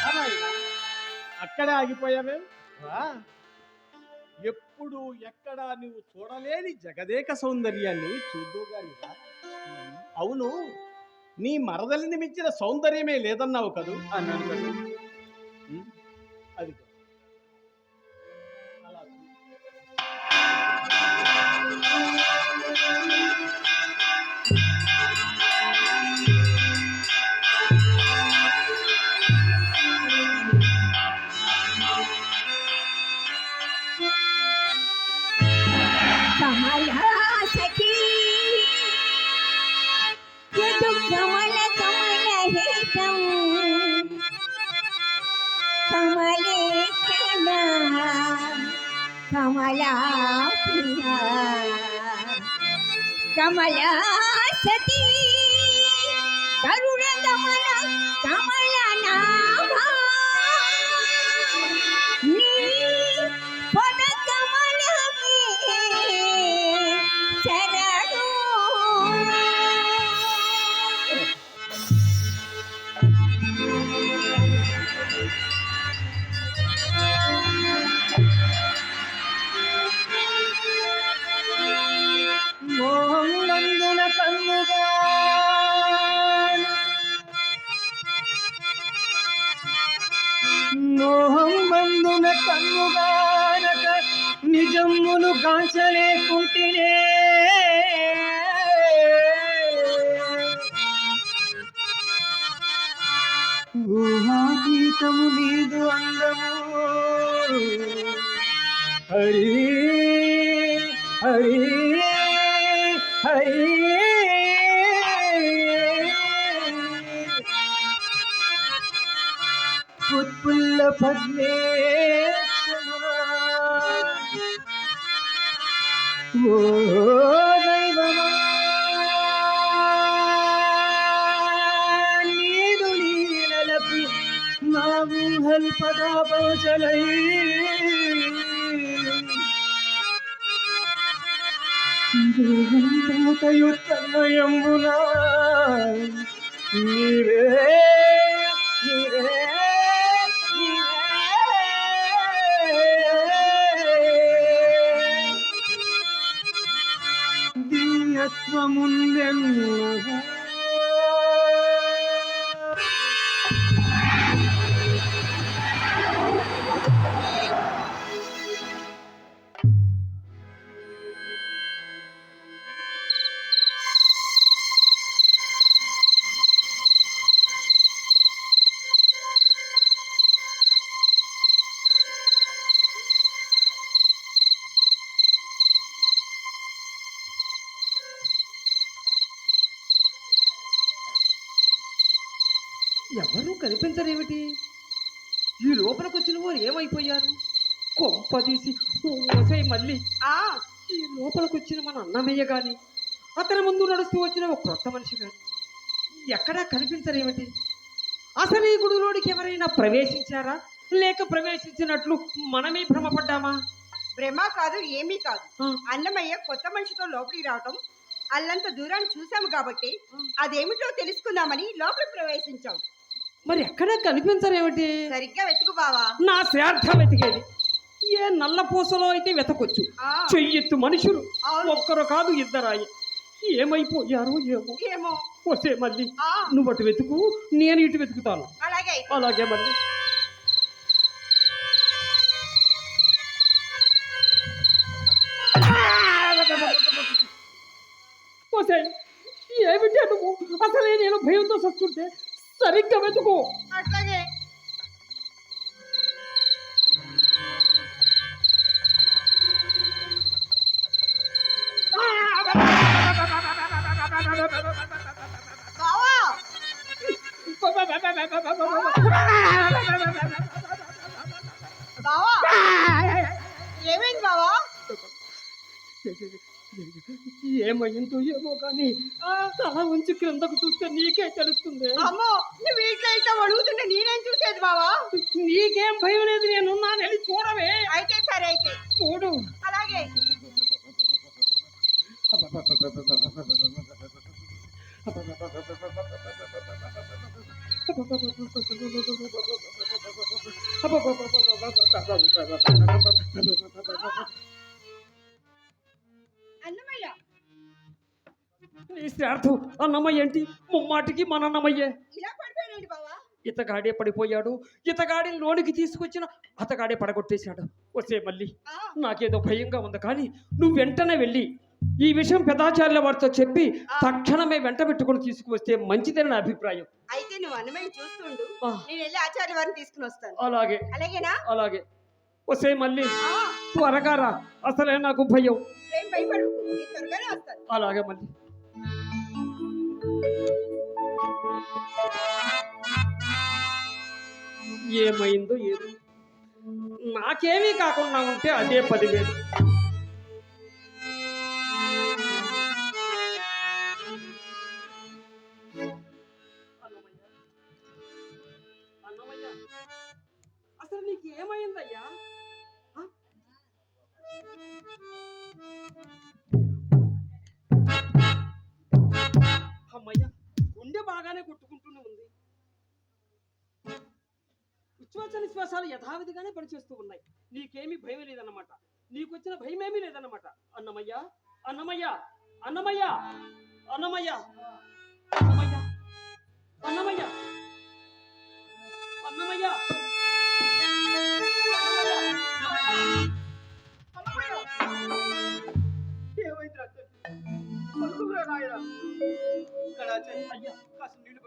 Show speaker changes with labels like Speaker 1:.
Speaker 1: అక్కడ అక్కడే ఆగిపోయావే? రా. ఎప్పుడు ఎక్కడ నువ్వు చూడలేని జగదేక సౌందర్యాన్ని చూద్దుగాని అవును నీ మరదలిని మించిన సౌందర్యమే లేదన్నావు కదూ?
Speaker 2: అన్నాను కదా
Speaker 3: కమలేశన కమలా ప్రియా కమలా
Speaker 2: సతీ కరుణ కమల కమలనా కన్నుగానక నిజమ్మును కాంచలేకుంటేనే ఊహాతీతము నీదు అందము. హరి హరి హరి. పుత్పుల్ల పద్మే. దైవమా నీదు లీలలపి మా ఊహల్ పదాపచలై దేవంతయుత్తమయంబునా నీవే ತತ್ವಮುಂದೆನ್ನುವು
Speaker 4: ఎవరు కనిపించరేమిటి? ఈ లోపలికి వచ్చిన వారు ఏమైపోయారు? కొంపదీసి ఓసై మళ్ళీ ఆ ఈ లోపలికి వచ్చిన మన అన్నమయ్య గాని అతని ముందు నడుస్తూ వచ్చిన ఒక కొత్త మనిషి గాని ఎక్కడా కనిపించరేమిటి? అసలు ఈ గుడిలోనికి ఎవరైనా ప్రవేశించారా? లేక ప్రవేశించినట్లు మనమే భ్రమపడ్డామా?
Speaker 5: భ్రమ కాదు ఏమీ కాదు. అన్నమయ్య కొత్త మనిషితో లోపలికి రావటం అల్లంత దూరాన్ని చూసాము కాబట్టి అదేమిటో తెలుసుకుందామని లోపలికి ప్రవేశించాం.
Speaker 4: మరి ఎక్కడా కనిపించరేమిటి?
Speaker 5: సరిగ్గా వెతుకు బావా.
Speaker 4: నా శ్రాద్ధ వెతికేది. ఏ నల్ల పూసలో అయితే వెతకొచ్చు. చెయ్యెత్తు మనుషులు. ఒక్కరు కాదు ఇద్దరాయి. ఏమైపోయారో ఏమో.
Speaker 5: ఏమో.
Speaker 4: వస్తే మళ్ళీ నువ్వు అటు వెతుకు నేను ఇటు వెతుకుతాను.
Speaker 5: అలాగే.
Speaker 4: అలాగే మళ్ళీ. ఏమిటి నువ్వు అసలే నేను భయంతో సస్తుంటే సరిగ్గా వెతుకు
Speaker 5: అట్లాగే బావా బావా ఏమైంది బావా
Speaker 4: ఏమైందో ఏమో కానీ తల ఉంచి క్రిందకు చూస్తే నీకే తెలుస్తుంది.
Speaker 5: అమ్మో నువ్వు ఇట్లా ఇట్లా అడుగుతుంటే నేనేం చూసేది బావా?
Speaker 4: నీకేం భయం లేదు నేను వెళ్ళి చూడవే.
Speaker 5: అయితే సరే అయితే.
Speaker 4: చూడు.
Speaker 5: అలాగే. అన్నమయ్య
Speaker 4: నీ శ్రార్థం అన్నమయ్య ఏంటి? ముమ్మాటికి మన అన్నమయ్యే.
Speaker 5: ఇలా పడిపోయాడు బావా.
Speaker 4: ఇతగాడే పడిపోయాడు. ఇతగాడి లోనికి తీసుకొచ్చిన అతగాడే పడగొట్టేశాడు. వస్తే మళ్ళీ నాకేదో భయంగా ఉంది. కానీ నువ్వు వెంటనే వెళ్ళి ఈ విషయం పెదాచార్యుల వారితో చెప్పి తక్షణమే వెంట పెట్టుకుని తీసుకువస్తే మంచిదని నా అభిప్రాయం.
Speaker 5: అయితే నువ్వు అన్నమయ్య చూస్తుండు. నేను వెళ్ళి ఆచార్య వారిని తీసుకుని వస్తాను.
Speaker 4: అలాగే.
Speaker 5: అలాగేనా?
Speaker 4: అలాగే. వస్తే మళ్ళీ త్వరగా రా. అసలే నాకు భయం. అలాగే మళ్ళీ. ఏమైందో ఏదో. నాకేమీ కాకుండా ఉంటే అదే పదివేలు. అసలు నీకు ఏమైందయ్యా ఉచ్ఛ్వాస నిశ్వాసాలు యథావిధిగానే పనిచేస్తూ ఉన్నాయి. నీకేమీ భయం లేదన్నమాట. నీకొచ్చిన ఏమీ లేదన్నమాట. అన్నమయ్య అన్నమయ్య అన్నమయ్య అన్నమయ్య అన్నమయ్య అన్నమయ్య అన్నమయ్య
Speaker 1: ఏమైంది తండ్రి?
Speaker 4: అయ్యా
Speaker 1: కాస్త
Speaker 4: నీళ్ళు